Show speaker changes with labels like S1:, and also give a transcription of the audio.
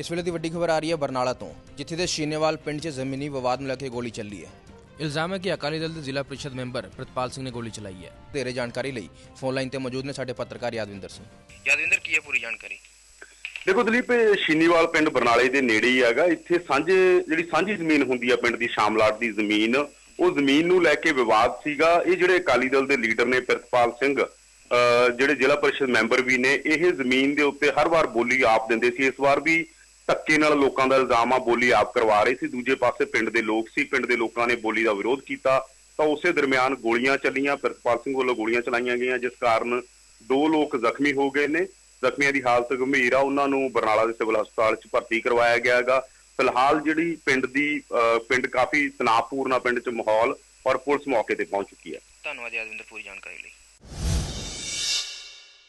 S1: ਇਸ ਵੇਲੇ ਦੀ ਵੱਡੀ ਖਬਰ ਆ ਰਹੀ ਹੈ ਬਰਨਾਲਾ ਤੋਂ ਜਿੱਥੇ ਦੇ ਸ਼ੀਨੇਵਾਲ ਪਿੰਡ 'ਚ ਜ਼ਮੀਨੀ ਵਿਵਾਦ ਨੂੰ ਲੈ ਕੇ ਗੋਲੀ ਚੱਲੀ ਹੈ। ਇਲਜ਼ਾਮ ਹੈ ਕਿ ਅਕਾਲੀ ਦਲ ਦੇ ਜ਼ਿਲ੍ਹਾ ਪ੍ਰੀਸ਼ਦ ਮੈਂਬਰ ਪ੍ਰਿਤਪਾਲ ਸਿੰਘ ਨੇ ਗੋਲੀ ਚਲਾਈ ਹੈ। ਧੇਰੇ ਜਾਣਕਾਰੀ ਲਈ ਫੋਨ ਲਾਈਨ ਤੇ ਮੌਜੂਦ ਨੇ ਸਾਡੇ ਪੱਤਰਕਾਰ ਯਾਦਵਿੰਦਰ ਸਿੰਘ। ਯਾਦਵਿੰਦਰ ਕੀ ਹੈ ਪੂਰੀ ਜਾਣਕਾਰੀ?
S2: ਦੇਖੋ ਦਲੀਪ ਸ਼ੀਨੀਵਾਲ ਪਿੰਡ ਬਰਨਾਲੇ ਦੇ ਨੇੜੇ ਹੀ ਹੈਗਾ। ਇੱਥੇ ਸਾਂਝੇ ਜਿਹੜੀ ਸਾਂਝੀ ਜ਼ਮੀਨ ਹੁੰਦੀ ਆ ਪਿੰਡ ਦੀ ਸ਼ਾਮਲਾਟ ਦੀ ਜ਼ਮੀਨ ਉਹ ਜ਼ਮੀਨ ਨੂੰ ਲੈ ਕੇ ਵਿਵਾਦ ਸੀਗਾ। ਇਹ ਜਿਹੜੇ ਅਕਾਲੀ ਦਲ ਦੇ ਲੀਡਰ ਨੇ ਪ੍ਰਿਤਪਾਲ ਸਿੰਘ ਅਹ ਜਿਹੜੇ ਜ਼ਿਲ੍ਹਾ ਪਰਿਸ਼ਦ ਮੈਂਬਰ ਵੀ ਨੇ ਇਹ ਜ਼ਮੀਨ ਦੇ ਉੱਤੇ ਹਰ ਵਾਰ ਬੋਲੀ ਆਪ ਦਿੰਦੇ ਸੀ। ਇਸ ਵਾਰ ਵੀ ਧੱਕੇ ਨਾਲ ਲੋਕਾਂ ਦਾ ਇਲਜ਼ਾਮ ਆ, ਬੋਲੀ ਆਪ ਕਰਵਾ ਰਹੇ ਸੀ। ਦੂਜੇ ਪਾਸੇ ਪਿੰਡ ਦੇ ਲੋਕ ਸੀ, ਪਿੰਡ ਦੇ ਲੋਕਾਂ ਨੇ ਬੋਲੀ ਦਾ ਵਿਰੋਧ ਕੀਤਾ। ਤਾਂ ਉਸੇ ਦਰਮਿਆਨ ਗੋਲੀਆਂ ਚੱਲੀਆਂ, ਪ੍ਰਿਤਪਾਲ ਸਿੰਘ ਵੱਲੋਂ ਗੋਲੀਆਂ ਚਲਾਈਆਂ ਗਈਆਂ, ਜਿਸ ਕਾਰਨ ਦੋ ਲੋਕ ਜ਼ਖਮੀ ਹੋ ਗਏ ਨੇ। ਜ਼ਖਮੀਆਂ ਦੀ ਹਾਲਤ ਗੰਭੀਰ ਆ। ਉਹਨਾਂ ਨੂੰ ਬਰਨਾਲਾ ਦੇ ਸਿਵਲ ਹਸਪਤਾਲ 'ਚ ਭਰਤੀ ਕਰਵਾਇਆ ਗਿਆ ਹੈਗਾ। ਫਿਲਹਾਲ ਜਿਹੜੀ ਪਿੰਡ ਦੀ ਅਹ ਪਿੰਡ ਕਾਫੀ ਤਣਾਅਪੂਰਨ ਆ, ਪਿੰਡ 'ਚ ਮਾਹੌਲ, ਔਰ ਪੁਲਿਸ ਮੌਕੇ ਤੇ ਪਹੁੰਚ ਚੁੱਕੀ ਹੈ।
S1: ਧੰਨਵਾਦ ਯਾਦਵਿੰਦਰ ਪੂਰੀ ਜਾਣਕਾਰੀ ਲਈ।